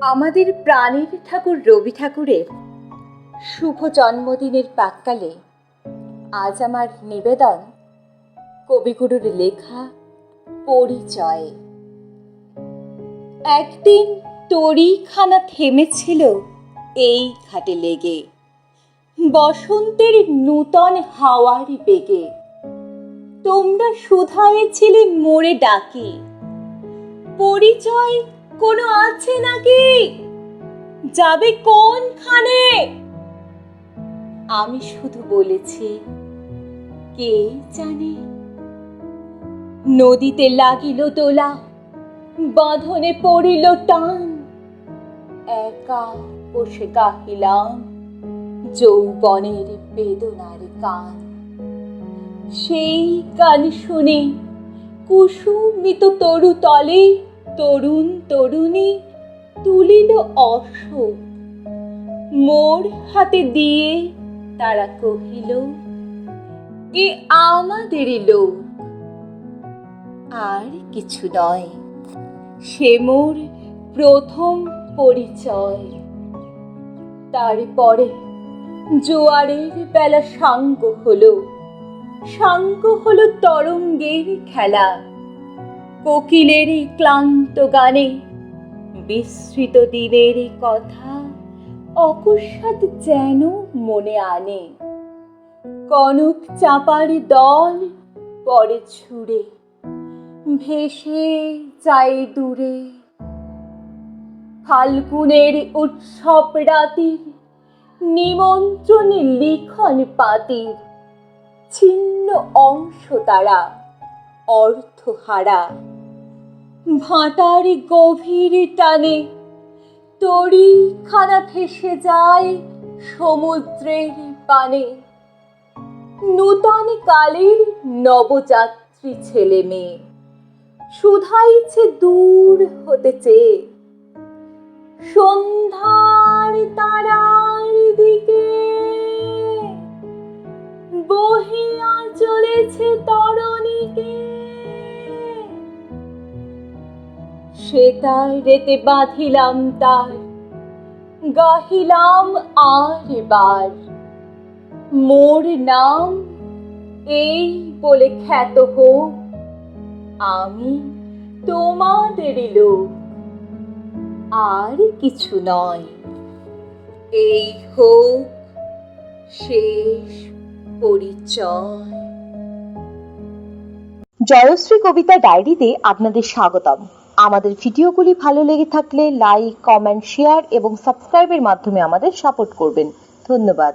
আমাদের প্রাণের ঠাকুর রবি ঠাকুরের শুভ জন্মদিনের প্রাককালে আজ আমার নিবেদন কবিগুরুর লেখা পরিচয়। একদিন তরিখানা থেমেছিল এই ঘাটে লেগে। বসন্তের নূতন হাওয়ার বেগে। তোমরা শুধায়েছিলে মোরে ডাকি। পরিচয় কোনো আছে নাকি? যাবে কোনখানে? আমি শুধু বলেছি, কে জানে? নদীতে লাগিল দোলা, বাঁধনে পড়িল টান। একা বসে গাহিলাম যৌবনের বেদনার গান সেই গান শুনে কুসুমিত তরু তলে তরুণ তরুণী তুলিল অশোক। মোর হাতে দিয়ে তারা কহিল, এ আমাদেরই লোক। আর কিছু নয়, সে মোর প্রথম পরিচয়। তারপরে জোয়ারের বেলা সাঙ্গ হলো। সাঙ্গ হলো তরঙ্গের খেলা। কোকিলের ক্লান্ত গানে বিস্মৃত দিনের কথা অকস্মাৎ যেন মনে আনে। কনক চাপার দল পরে ছুড়ে, ভেসে যায় দূরে। ফাল্গুনের উৎসব রাতির নিমন্ত্রণ লিখন পাতির, ছিন্ন অংশ তারা অর্থহারা। ভাটার গভীর টানে তরি খানা ভেসে যায় সমুদ্রের পানে। নূতন কালের নবযাত্রী ছেলে মেয়ে শুধাইছে দূর হতে চেয়ে। সন্ধ্যার তারার সেতার রেতে বাঁধিলাম তার, গাহিলাম আর এবার মোর নাম এই বলে খ্যাত হোক, আমি তোমাদেরই লোক, আর কিছু নয়। এই হোক শেষ পরিচয়। জয়শ্রী কবিতা ডায়েরিতে আপনাদের স্বাগতম। আমাদের ভিডিওগুলি ভালো লেগে থাকলে লাইক কমেন্ট শেয়ার এবং সাবস্ক্রাইবের মাধ্যমে আমাদের সাপোর্ট করবেন। ধন্যবাদ।